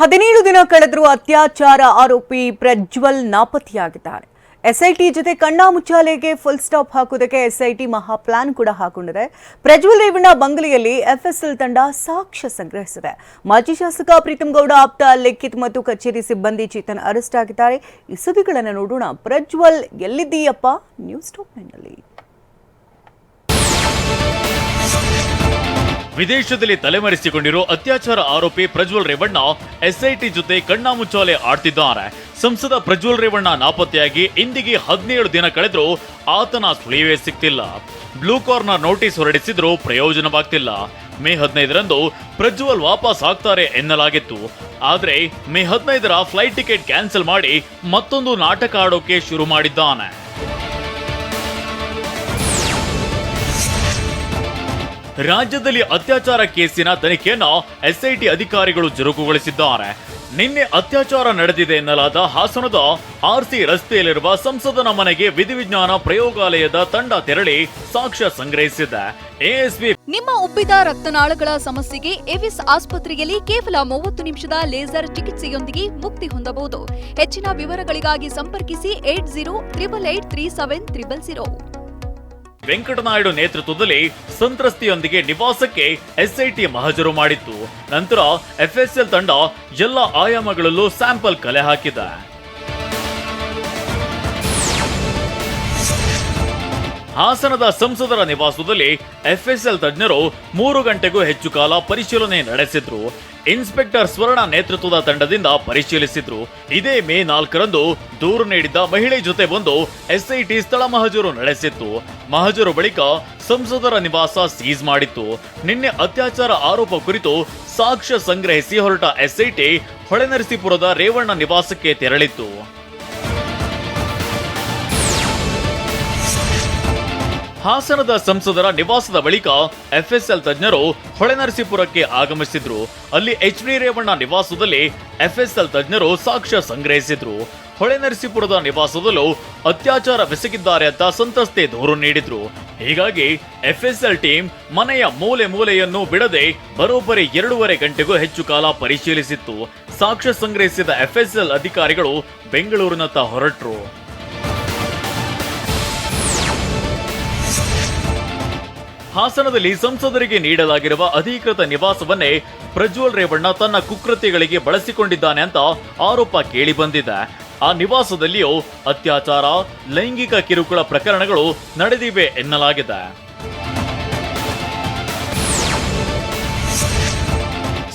ಹದಿನೇಳು ದಿನ ಕಳೆದರೂ ಅತ್ಯಾಚಾರ ಆರೋಪಿ ಪ್ರಜ್ವಲ್ ನಾಪತ್ತೆಯಾಗಿದ್ದಾನೆ. ಎಸ್ಐಟಿ ಜೊತೆ ಕಣ್ಣಾಮುಚ್ಚಾಲೆಗೆ ಫುಲ್ ಸ್ಟಾಪ್ ಹಾಕುವುದಕ್ಕೆ ಎಸ್ಐಟಿ ಮಹಾ ಪ್ಲಾನ್ ಕೂಡ ಹಾಕೊಂಡಿದೆ. ಪ್ರಜ್ವಲ್ ರೇವಣ್ಣ ಬಂಗಲೆಯಲ್ಲಿ ಎಫ್ಎಸ್ಎಲ್ ತಂಡ ಸಾಕ್ಷ್ಯ ಸಂಗ್ರಹಿಸಿದೆ. ಮಾಜಿ ಶಾಸಕ ಪ್ರೀತಮ್ ಗೌಡ ಆಪ್ತ ಲಿಖಿತ್ ಮತ್ತು ಕಚೇರಿ ಸಿಬ್ಬಂದಿ ಚೇತನ್ ಅರೆಸ್ಟ್ ಆಗಿದ್ದಾರೆ. ಈ ಸುದ್ದಿಗಳನ್ನು ನೋಡೋಣ. ಪ್ರಜ್ವಲ್ ಎಲ್ಲಿದ್ದೀಯಪ್ಪ? ನ್ಯೂಸ್ ಟಾಪ್ನಲ್ಲಿ ವಿದೇಶದಲ್ಲಿ ತಲೆಮರೆಸಿಕೊಂಡಿರೋ ಅತ್ಯಾಚಾರ ಆರೋಪಿ ಪ್ರಜ್ವಲ್ ರೇವಣ್ಣ ಎಸ್ಐಟಿ ಜೊತೆ ಕಣ್ಣಾಮುಚ್ಚಾಲೆ ಆಡ್ತಿದ್ದಾರೆ. ಸಂಸದ ಪ್ರಜ್ವಲ್ ರೇವಣ್ಣ ನಾಪತ್ತೆಯಾಗಿ ಇಂದಿಗೆ ಹದಿನೇಳು ದಿನ ಕಳೆದರೂ ಆತನ ಸುಳಿವೇ ಸಿಗ್ತಿಲ್ಲ ಬ್ಲೂ ಕಾರ್ನರ್ ನೋಟಿಸ್ ಹೊರಡಿಸಿದ್ರೂ ಪ್ರಯೋಜನವಾಗ್ತಿಲ್ಲ. ಮೇ ಹದಿನೈದರಂದು ಪ್ರಜ್ವಲ್ ವಾಪಸ್ ಆಗ್ತಾರೆ ಎನ್ನಲಾಗಿತ್ತು. ಆದರೆ ಮೇ ಹದಿನೈದರ ಫ್ಲೈಟ್ ಟಿಕೆಟ್ ಕ್ಯಾನ್ಸಲ್ ಮಾಡಿ ಮತ್ತೊಂದು ನಾಟಕ ಆಡೋಕೆ ಶುರು ಮಾಡಿದ್ದಾನೆ. ರಾಜ್ಯದಲ್ಲಿ ಅತ್ಯಾಚಾರ ಕೇಸಿನ ತನಿಖೆಯನ್ನು ಎಸ್ಐಟಿ ಅಧಿಕಾರಿಗಳು ಚುರುಕುಗೊಳಿಸಿದ್ದಾರೆ ನಿನ್ನೆ ಅತ್ಯಾಚಾರ ನಡೆದಿದೆ ಎನ್ನಲಾದ ಹಾಸನದ ಆರ್ಸಿ ರಸ್ತೆಯಲ್ಲಿರುವ ಸಂಸದನ ಮನೆಗೆ ವಿಧಿವಿಜ್ಞಾನ ಪ್ರಯೋಗಾಲಯದ ತಂಡ ತೆರಳಿ ಸಾಕ್ಷ್ಯ ಸಂಗ್ರಹಿಸಿದೆ. ಎಎಸ್ಪಿ ನಿಮ್ಮ ಉಬ್ಬಿದ ರಕ್ತನಾಳಗಳ ಸಮಸ್ಯೆಗೆ ಎವಿಸ್ ಆಸ್ಪತ್ರೆಯಲ್ಲಿ ಕೇವಲ ಮೂವತ್ತು ನಿಮಿಷದ ಲೇಸರ್ ಚಿಕಿತ್ಸೆಯೊಂದಿಗೆ ಮುಕ್ತಿ ಹೊಂದಬಹುದು. ಹೆಚ್ಚಿನ ವಿವರಗಳಿಗಾಗಿ ಸಂಪರ್ಕಿಸಿ eight zero triple eight three seven triple zero. Venkatanaidu ನೇತೃತ್ವದಲ್ಲಿ ಸಂತ್ರಸ್ತೆಯೊಂದಿಗೆ ನಿವಾಸಕ್ಕೆ ಎಸ್ಐಟಿ ಮಹಜರು ಮಾಡಿತ್ತು. ನಂತರ ಎಫ್ಎಸ್ಎಲ್ ತಂಡ ಎಲ್ಲ ಆಯಾಮಗಳಲ್ಲೂ ಸ್ಯಾಂಪಲ್ ಕಲೆ ಹಾಕಿದೆ. ಹಾಸನದ ಸಂಸದರ ನಿವಾಸದಲ್ಲಿ ಎಫ್ಎಸ್ಎಲ್ ತಜ್ಞರು ಮೂರು ಗಂಟೆಗೂ ಹೆಚ್ಚು ಕಾಲ ಪರಿಶೀಲನೆ ನಡೆಸಿದ್ರು. ಇನ್ಸ್ಪೆಕ್ಟರ್ ಸ್ವರ್ಣ ನೇತೃತ್ವದ ತಂಡದಿಂದ ಪರಿಶೀಲಿಸಿದ್ರು. ಇದೇ ಮೇ ನಾಲ್ಕರಂದು ದೂರು ನೀಡಿದ್ದ ಮಹಿಳೆ ಜೊತೆ ಬಂದು ಎಸ್ಐಟಿ ಸ್ಥಳ ಮಹಜರು ನಡೆಸಿತ್ತು. ಮಹಜರು ಬಳಿಕ ಸಂಸದರ ನಿವಾಸ ಸೀಸ್ ಮಾಡಿತ್ತು. ನಿನ್ನೆ ಅತ್ಯಾಚಾರ ಆರೋಪ ಕುರಿತು ಸಾಕ್ಷ್ಯ ಸಂಗ್ರಹಿಸಿ ಹೊರಟ ಎಸ್ಐಟಿ ಹೊಳೆನರಸೀಪುರದ ರೇವಣ್ಣ ನಿವಾಸಕ್ಕೆ ತೆರಳಿತ್ತು. ಹಾಸನದ ಸಂಸದರ ನಿವಾಸದ ಬಳಿಕ ಎಫ್ಎಸ್ಎಲ್ ತಜ್ಞರು ಹೊಳೆನರಸೀಪುರಕ್ಕೆ ಆಗಮಿಸಿದ್ರು. ಅಲ್ಲಿ ಎಚ್ ಡಿ ರೇವಣ್ಣ ನಿವಾಸದಲ್ಲಿ ಎಫ್ಎಸ್ಎಲ್ ತಜ್ಞರು ಸಾಕ್ಷ್ಯ ಸಂಗ್ರಹಿಸಿದ್ರು. ಹೊಳೆನರಸೀಪುರದ ನಿವಾಸದಲ್ಲೂ ಅತ್ಯಾಚಾರ ಬೆಸಗಿದ್ದಾರೆ ಅಂತ ಸಂತ್ರಸ್ತೆ ದೂರು ನೀಡಿದ್ರು. ಹೀಗಾಗಿ ಎಫ್ಎಸ್ಎಲ್ ಟೀಮ್ ಮನೆಯ ಮೂಲೆ ಮೂಲೆಯನ್ನು ಬಿಡದೆ ಬರೋಬ್ಬರಿ ಎರಡೂವರೆ ಗಂಟೆಗೂ ಹೆಚ್ಚು ಕಾಲ ಪರಿಶೀಲಿಸಿತ್ತು. ಸಾಕ್ಷ್ಯ ಸಂಗ್ರಹಿಸಿದ ಎಫ್ಎಸ್ಎಲ್ ಅಧಿಕಾರಿಗಳು ಬೆಂಗಳೂರಿನತ್ತ ಹೊರಟರು. ಹಾಸನದಲ್ಲಿ ಸಂಸದರಿಗೆ ನೀಡಲಾಗಿರುವ ಅಧಿಕೃತ ನಿವಾಸವನ್ನೇ ಪ್ರಜ್ವಲ್ ರೇವಣ್ಣ ತನ್ನ ಕುಕೃತ್ಯಗಳಿಗೆ ಬಳಸಿಕೊಂಡಿದ್ದಾನೆ ಅಂತ ಆರೋಪ ಕೇಳಿ ಬಂದಿದೆ. ಆ ನಿವಾಸದಲ್ಲಿಯೂ ಅತ್ಯಾಚಾರ, ಲೈಂಗಿಕ ಕಿರುಕುಳ ಪ್ರಕರಣಗಳು ನಡೆದಿವೆ ಎನ್ನಲಾಗಿದೆ.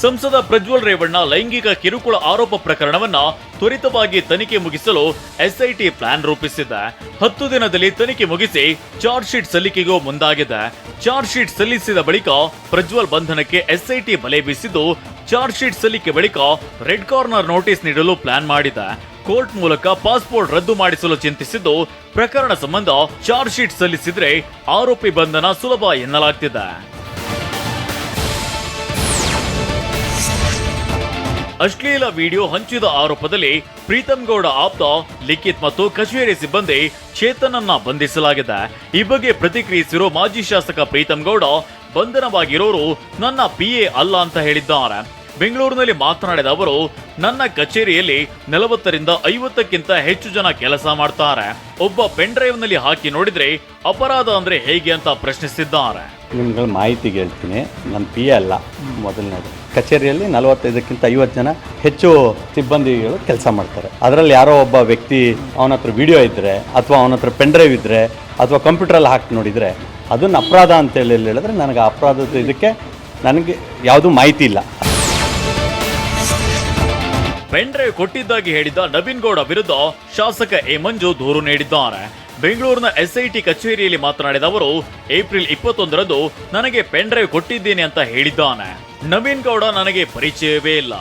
ಸಂಸದ ಪ್ರಜ್ವಲ್ ರೇವಣ್ಣ ಲೈಂಗಿಕ ಕಿರುಕುಳ ಆರೋಪ ಪ್ರಕರಣವನ್ನ ತ್ವರಿತವಾಗಿ ತನಿಖೆ ಮುಗಿಸಲು ಎಸ್ಐಟಿ ಪ್ಲಾನ್ ರೂಪಿಸಿದೆ. ಹತ್ತು ದಿನದಲ್ಲಿ ತನಿಖೆ ಮುಗಿಸಿ ಚಾರ್ಜ್ ಶೀಟ್ ಸಲ್ಲಿಕೆಗೂ ಮುಂದಾಗಿದೆ. ಚಾರ್ಜ್ ಶೀಟ್ ಸಲ್ಲಿಸಿದ ಬಳಿಕ ಪ್ರಜ್ವಲ್ ಬಂಧನಕ್ಕೆ ಎಸ್ಐಟಿ ಬಲೆ ಬೀಸಿದ್ದು, ಚಾರ್ಜ್ ಶೀಟ್ ಸಲ್ಲಿಕೆ ಬಳಿಕ ರೆಡ್ ಕಾರ್ನರ್ ನೋಟಿಸ್ ನೀಡಲು ಪ್ಲಾನ್ ಮಾಡಿದೆ. ಕೋರ್ಟ್ ಮೂಲಕ ಪಾಸ್ಪೋರ್ಟ್ ರದ್ದು ಮಾಡಿಸಲು ಚಿಂತಿಸಿದ್ದು, ಪ್ರಕರಣ ಸಂಬಂಧ ಚಾರ್ಜ್ ಶೀಟ್ ಸಲ್ಲಿಸಿದ್ರೆ ಆರೋಪಿ ಬಂಧನ ಸುಲಭ ಎನ್ನಲಾಗ್ತಿದೆ. ಅಶ್ಲೀಲ ವಿಡಿಯೋ ಹಂಚಿದ ಆರೋಪದಲ್ಲಿ ಪ್ರೀತಮ್ ಗೌಡ ಆಪ್ತ ಲಿಖಿತ್ ಮತ್ತು ಕಚೇರಿ ಸಿಬ್ಬಂದಿ ಚೇತನನ್ನ ಬಂಧಿಸಲಾಗಿದೆ. ಈ ಬಗ್ಗೆ ಪ್ರತಿಕ್ರಿಯಿಸಿರೋ ಮಾಜಿ ಶಾಸಕ ಪ್ರೀತಮ್ ಗೌಡ ಬಂಧನವಾಗಿರೋರು ನನ್ನ ಪಿಎ ಅಲ್ಲ ಅಂತ ಹೇಳಿದ್ದಾರೆ. ಬೆಂಗಳೂರಿನಲ್ಲಿ ಮಾತನಾಡಿದ ಅವರು ನನ್ನ ಕಚೇರಿಯಲ್ಲಿ ನಲವತ್ತರಿಂದ ಐವತ್ತಕ್ಕಿಂತ ಹೆಚ್ಚು ಜನ ಕೆಲಸ ಮಾಡ್ತಾರೆ. ಒಬ್ಬ ಪೆನ್ ಡ್ರೈವ್ನಲ್ಲಿ ಹಾಕಿ ನೋಡಿದ್ರೆ ಅಪರಾಧ ಅಂದ್ರೆ ಹೇಗೆ ಅಂತ ಪ್ರಶ್ನಿಸಿದ್ದಾರೆ. ನಿಮ್ಗೆ ಮಾಹಿತಿ ಹೇಳ್ತೀನಿ ನನ್ನ ಪಿ ಎ ಅಲ್ಲ ಮೊದಲನೇದು. ಕಚೇರಿಯಲ್ಲಿ ನಲವತ್ತೈದಕ್ಕಿಂತ ಐವತ್ತು ಜನ ಹೆಚ್ಚು ಸಿಬ್ಬಂದಿಗಳು ಕೆಲಸ ಮಾಡ್ತಾರೆ. ಅದರಲ್ಲಿ ಯಾರೋ ಒಬ್ಬ ವ್ಯಕ್ತಿ ಅವನ ಹತ್ರ ವಿಡಿಯೋ ಇದ್ದರೆ ಅಥವಾ ಅವನ ಹತ್ರ ಪೆನ್ ಡ್ರೈವ್ ಇದ್ದರೆ ಅಥವಾ ಕಂಪ್ಯೂಟ್ರಲ್ಲಿ ಹಾಕಿ ನೋಡಿದರೆ ಅದನ್ನು ಅಪರಾಧ ಅಂತೇಳಿ ಹೇಳಿದ್ರೆ ನನಗೆ ಅಪರಾಧದ ಇದಕ್ಕೆ ನನಗೆ ಯಾವುದೂ ಮಾಹಿತಿ ಇಲ್ಲ. ಪೆಂಡ್ರೈವ್ ಕೊಟ್ಟಿದ್ದಾಗಿ ಹೇಳಿದ ನವೀನ್ ಗೌಡ ವಿರುದ್ಧ ಶಾಸಕ ಎ ಮಂಜು ದೂರು ನೀಡಿದ್ದಾರೆ. ಬೆಂಗಳೂರಿನ ಎಸ್ಐಟಿ ಕಚೇರಿಯಲ್ಲಿ ಮಾತನಾಡಿದ ಅವರು, ಏಪ್ರಿಲ್ ಇಪ್ಪತ್ತೊಂದರಂದು ನನಗೆ ಪೆನ್ ಡ್ರೈವ್ ಕೊಟ್ಟಿದ್ದೇನೆ ಅಂತ ಹೇಳಿದ್ದಾನೆ. ನವೀನ್ ಗೌಡ ನನಗೆ ಪರಿಚಯವೇ ಇಲ್ಲ.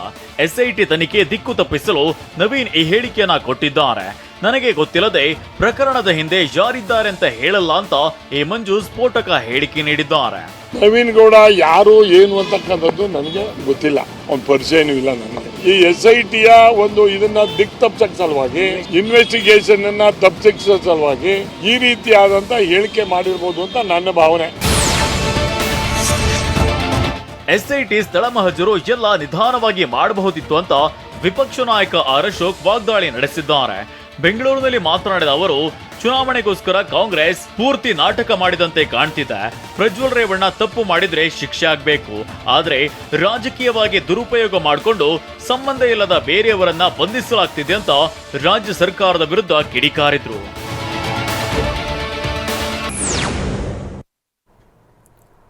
ಎಸ್ಐಟಿ ತನಿಖೆ ದಿಕ್ಕು ತಪ್ಪಿಸಲು ನವೀನ್ ಈ ಹೇಳಿಕೆಯನ್ನ ಕೊಟ್ಟಿದ್ದಾರೆ. ನನಗೆ ಗೊತ್ತಿಲ್ಲದೆ ಪ್ರಕರಣದ ಹಿಂದೆ ಯಾರಿದ್ದಾರೆ ಅಂತ ಹೇಳಲ್ಲ ಅಂತ ಈ ಮಂಜು ಸ್ಫೋಟಕ ಹೇಳಿಕೆ ನೀಡಿದ್ದಾರೆ. ನವೀನ್ ಗೌಡ ಯಾರು, ಏನು ಅಂತಕ್ಕಂಥದ್ದು ನನಗೆ ಗೊತ್ತಿಲ್ಲ. ಒಂದು ಪರಿಚಯನೂ ಇಲ್ಲ ನನಗೆ. ಈ ಎಸ್ ಐ ಟಿಯ ಒಂದು ಇದನ್ನ ದಿಕ್ ತಪ್ಸಕ್ ಸಲುವಾಗಿ ಇನ್ವೆಸ್ಟಿಗೇಷನ್ ಅನ್ನ ತಪ್ಪಿಸೋ ಸಲುವಾಗಿ ಈ ರೀತಿಯಾದಂತ ಹೇಳಿಕೆ ಮಾಡಿರ್ಬೋದು ಅಂತ ನನ್ನ ಭಾವನೆ. ಎಸ್ಐಟಿ ಸ್ಥಳ ಮಹಜರು ಎಲ್ಲ ನಿಧಾನವಾಗಿ ಮಾಡಬಹುದಿತ್ತು ಅಂತ ವಿಪಕ್ಷ ನಾಯಕ ಆರ್ ಅಶೋಕ್ ವಾಗ್ದಾಳಿ ನಡೆಸಿದ್ದಾರೆ. ಬೆಂಗಳೂರಿನಲ್ಲಿ ಮಾತನಾಡಿದ ಅವರು, ಚುನಾವಣೆಗೋಸ್ಕರ ಕಾಂಗ್ರೆಸ್ ಪೂರ್ತಿ ನಾಟಕ ಮಾಡಿದಂತೆ ಕಾಣ್ತಿದೆ. ಪ್ರಜ್ವಲ್ ರೇವಣ್ಣ ತಪ್ಪು ಮಾಡಿದ್ರೆ ಶಿಕ್ಷೆ ಆಗ್ಬೇಕು. ಆದ್ರೆ ರಾಜಕೀಯವಾಗಿ ದುರುಪಯೋಗ ಮಾಡಿಕೊಂಡು ಸಂಬಂಧ ಇಲ್ಲದ ಬೇರೆಯವರನ್ನ ಬಂಧಿಸಲಾಗ್ತಿದೆ ಅಂತ ರಾಜ್ಯ ಸರ್ಕಾರದ ವಿರುದ್ಧ ಕಿಡಿಕಾರಿದ್ರು.